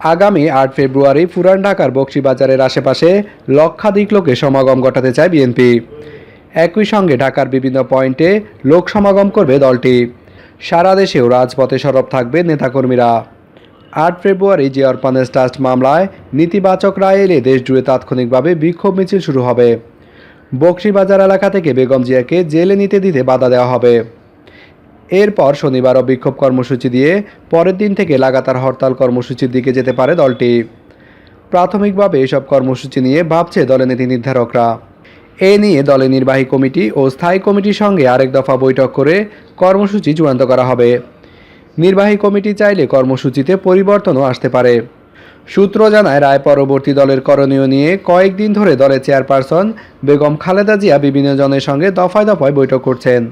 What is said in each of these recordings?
আগামী আট ফেব্রুয়ারি পুরান ঢাকার বক্সিবাজারের আশেপাশে লক্ষাধিক লোকে সমাগম ঘটাতে চায় বিএনপি। একই সঙ্গে ঢাকার বিভিন্ন পয়েন্টে লোক সমাগম করবে দলটি। সারা দেশেও রাজপথে সরব থাকবে নেতাকর্মীরা। আট ফেব্রুয়ারি যে অরপানেস ট্রাস্ট মামলায় নেতিবাচক রায় এলে দেশজুড়ে তাৎক্ষণিকভাবে বিক্ষোভ মিছিল শুরু হবে। বক্সিবাজার এলাকা থেকে বেগম জিয়াকে জেলে নিতে দিতে বাধা দেওয়া হবে। এরপর শনিবারও বিক্ষোভ কর্মসূচি দিয়ে পরের দিন থেকে লাগাতার হরতাল কর্মসূচির দিকে যেতে পারে দলটি। প্রাথমিকভাবে এসব কর্মসূচি নিয়ে ভাবছে দলের নীতি নির্ধারকরা। এ নিয়ে দলের নির্বাহী কমিটি ও স্থায়ী কমিটির সঙ্গে আরেক দফা বৈঠক করে কর্মসূচি চূড়ান্ত করা হবে। নির্বাহী কমিটি চাইলে কর্মসূচিতে পরিবর্তনও আসতে পারে। সূত্র জানায়, রায় পরবর্তী দলের করণীয় নিয়ে কয়েকদিন ধরে দলের চেয়ারপারসন বেগম খালেদা জিয়া বিভিন্ন জনের সঙ্গে দফায় দফায় বৈঠক করছেন।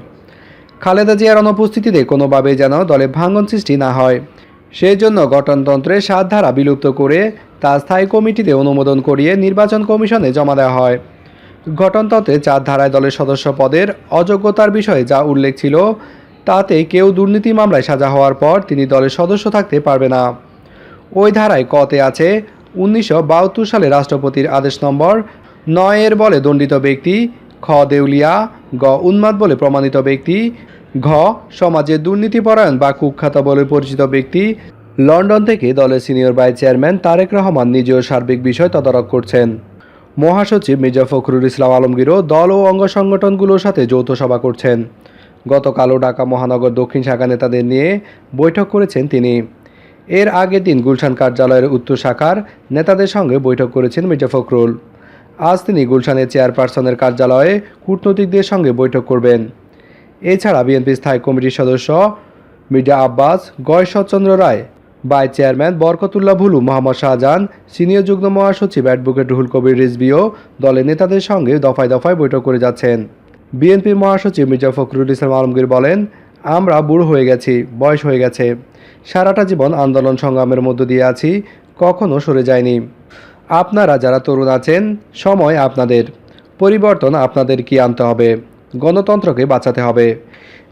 খালেদা জিয়ার অনুপস্থিতিতে কোনোভাবেই যেন দলে ভাঙন সৃষ্টি না হয়। সেই জন্য গঠনতন্ত্রের সাত ধারা বিলুপ্ত করে তা স্থায়ী কমিটিতে অনুমোদন করিয়ে নির্বাচন কমিশনে জমা দেওয়া হয়। গঠনতন্ত্রে চার ধারায় দলের সদস্য পদের অযোগ্যতার বিষয়ে যা উল্লেখ ছিল, তাতে কেউ দুর্নীতি মামলায় সাজা হওয়ার পর তিনি দলের সদস্য থাকতে পারবে না। ওই ধারায় কতে আছে উনিশশো বাহাত্তর সালে রাষ্ট্রপতির আদেশ নম্বর, নয়ের বলে দণ্ডিত ব্যক্তি খ দেউলিয়া গ উন্মাদ বলে প্রমাণিত ব্যক্তি, ঘ সমাজে দুর্নীতিপরায়ণ বা কুখ্যাত বলে পরিচিত ব্যক্তি, লন্ডন থেকে দলের senior vice chairman Tarique Rahman নিজেও সার্বিক বিষয় তদারক করছেন। মহাসচিব মির্জা ফখরুল ইসলাম আলমগীরও দল ও অঙ্গ সংগঠনগুলোর সাথে যৌথ সভা করছেন। গতকালও ঢাকা মহানগর দক্ষিণ শাখা নেতাদের নিয়ে বৈঠক করেছেন তিনি। এর আগের দিন গুলশান কার্যালয়ের উত্তর শাখার নেতাদের সঙ্গে বৈঠক করেছেন মির্জা ফখরুল। আজ তিনি গুলশানের চেয়ারপারসনের কার্যালয়ে কূটনৈতিকদের সঙ্গে বৈঠক করবেন। এছাড়া বিএনপি স্থায়ী কমিটির সদস্য Mirza Abbas, Goyeshwarchandra Roy vice chairman Barkatullah Bhulu, Mohammad Shahjahan, senior যুগ্ম মহাসচিব অ্যাডভোকেট রুহুল কবির রিজবিও দলের নেতাদের সঙ্গে দফায় দফায় বৈঠক করে যাচ্ছেন। বিএনপির মহাসচিব মির্জা ফখরুল ইসলাম আলমগীর বলেন, আমরা বুড়ো হয়ে গেছি, বয়স হয়ে গেছে। সারাটা জীবন আন্দোলন সংগ্রামের মধ্য দিয়ে আছি, কখনো সরে যায়নি আপনারা যারা তরুণ আছেন, সময় আপনাদের, পরিবর্তন আপনাদের কি আনতে হবে? গণতন্ত্রকে বাঁচাতে হবে।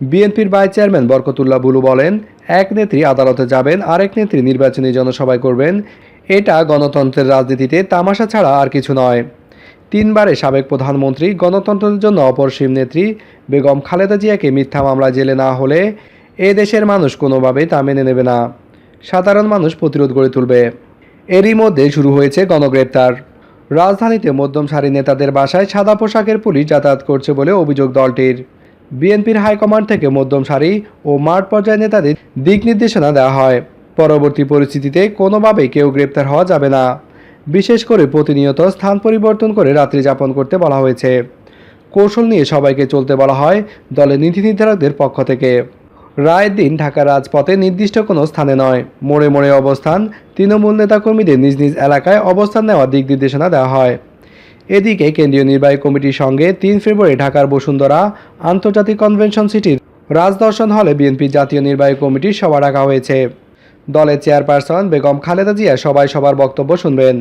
বিএনপির ভাইস চেয়ারম্যান বরকতুল্লাহ বুলু বলেন, এক নেত্রী আদালতে যাবেন, আরেক নেত্রী নির্বাচনী জনসভায় করবেন। এটা গণতন্ত্রের রাজনীতিতে তামাশা ছাড়া আর কিছু নয়। তিনবারে সাবেক প্রধানমন্ত্রী, গণতন্ত্রের জন্য অপরসীম নেত্রী বেগম খালেদা জিয়াকে মিথ্যা মামলা জেলে না হলে এ দেশের মানুষ কোনোভাবেই তা মেনে নেবে না। সাধারণ মানুষ প্রতিরোধ গড়ে তুলবে। এরই মধ্যে শুরু হয়েছে গণগ্রেপ্তার। রাজধানীতে মধ্যম সারি নেতাদের বাসায় সাদা পোশাকের পুলিশ যাতায়াত করছে বলে অভিযোগ দলটির। বিএনপির হাইকমান্ড থেকে মধ্যম সারি ও মাঠ পর্যায়ের নেতাদের দিক নির্দেশনা দেওয়া হয়। পরবর্তী পরিস্থিতিতে কোনোভাবেই কেউ গ্রেপ্তার হওয়া যাবে না। বিশেষ করে প্রতিনিয়ত স্থান পরিবর্তন করে রাত্রি যাপন করতে বলা হয়েছে। কৌশল নিয়ে সবাইকে চলতে বলা হয় দলের নীতি নির্ধারকদের পক্ষ থেকে। রায়ের দিন ঢাকা রাজপথে নির্দিষ্ট কোনো স্থানে নয়। মোড়ে মোড়ে অবস্থান তৃণমূল নেতাকর্মীদের নিজ নিজ এলাকায় অবস্থান নেওয়ার দিক নির্দেশনা দেওয়া হয়। এদিকে কেন্দ্রীয় নির্বাহী কমিটির সঙ্গে তিন ফেব্রুয়ারি ঢাকার বসুন্ধরা আন্তর্জাতিক কনভেনশন সিটির রাজদর্শন হলে বিএনপি জাতীয় নির্বাহী কমিটির সভা ডাকা হয়েছে। দলের চেয়ারপারসন বেগম খালেদা জিয়া সবাই সবার বক্তব্য শুনবেন।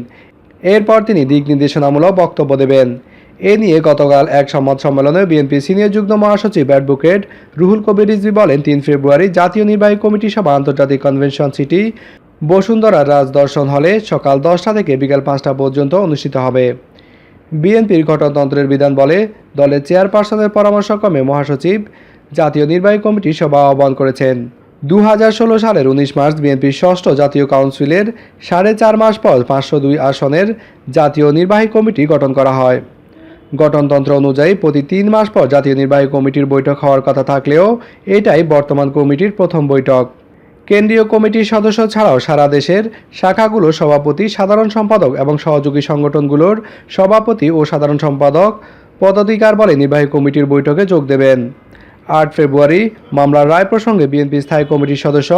এরপর তিনি দিক নির্দেশনামূলক বক্তব্য দেবেন। এ নিয়ে গতকাল এক সংবাদ সম্মেলনে বিএনপি সিনিয়র যুগ্ম মহাসচিব অ্যাডভোকেট রুহুল কবির রিজভি বলেন, তিন ফেব্রুয়ারি জাতীয় নির্বাহী কমিটি সভা, আন্তর্জাতিক কনভেনশন সিটি, বসুন্ধরা রাজদর্শন হলে সকাল দশটা থেকে বিকাল পাঁচটা পর্যন্ত অনুষ্ঠিত হবে। বিএনপির গঠনতন্ত্রের বিধান বলে দলের চেয়ারপারসনের পরামর্শক্রমে মহাসচিব জাতীয় নির্বাহী কমিটি সভা আহ্বান করেছেন। দু হাজার ষোলো সালের উনিশ মার্চ বিএনপির ষষ্ঠ জাতীয় কাউন্সিলের সাড়ে চার মাস পর পাঁচশো দুই আসনের জাতীয় নির্বাহী কমিটি গঠন করা হয়। গঠনতন্ত্র অনুযায়ী প্রতি তিন মাস পর জাতীয় নির্বাহী কমিটির বৈঠক হওয়ার কথা থাকলেও এটাই বর্তমান কমিটির প্রথম বৈঠক। কেন্দ্রীয় কমিটির সদস্য ছাড়াও সারা দেশের শাখাগুলোর সভাপতি, সাধারণ সম্পাদক এবং সহযোগী সংগঠনগুলোর সভাপতি ও সাধারণ সম্পাদক পদাধিকার বলে নির্বাহী কমিটির বৈঠকে যোগ দেবেন। আট ফেব্রুয়ারি মামলার রায় প্রসঙ্গে বিএনপি স্থায়ী কমিটির সদস্য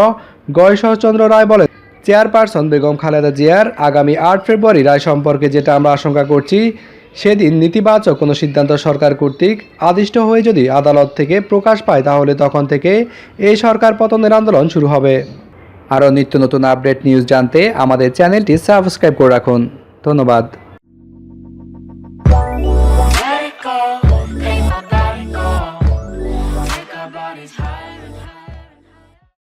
গয়েশ্বরচন্দ্র রায় বলেন, চেয়ারপারসন বেগম খালেদা জিয়ার আগামী আট ফেব্রুয়ারি রায় সম্পর্কে যেটা আমরা আশঙ্কা করছি সেদিন নেতিবাচক কোনো সিদ্ধান্ত সরকার কর্তৃক আদিষ্ট হয়ে যদি আদালত থেকে প্রকাশ পায়, তাহলে তখন থেকে এই সরকার পতনের আন্দোলন শুরু হবে। আরও নিত্য নতুন আপডেট নিউজ জানতে আমাদের চ্যানেলটি সাবস্ক্রাইব করে রাখুন। ধন্যবাদ।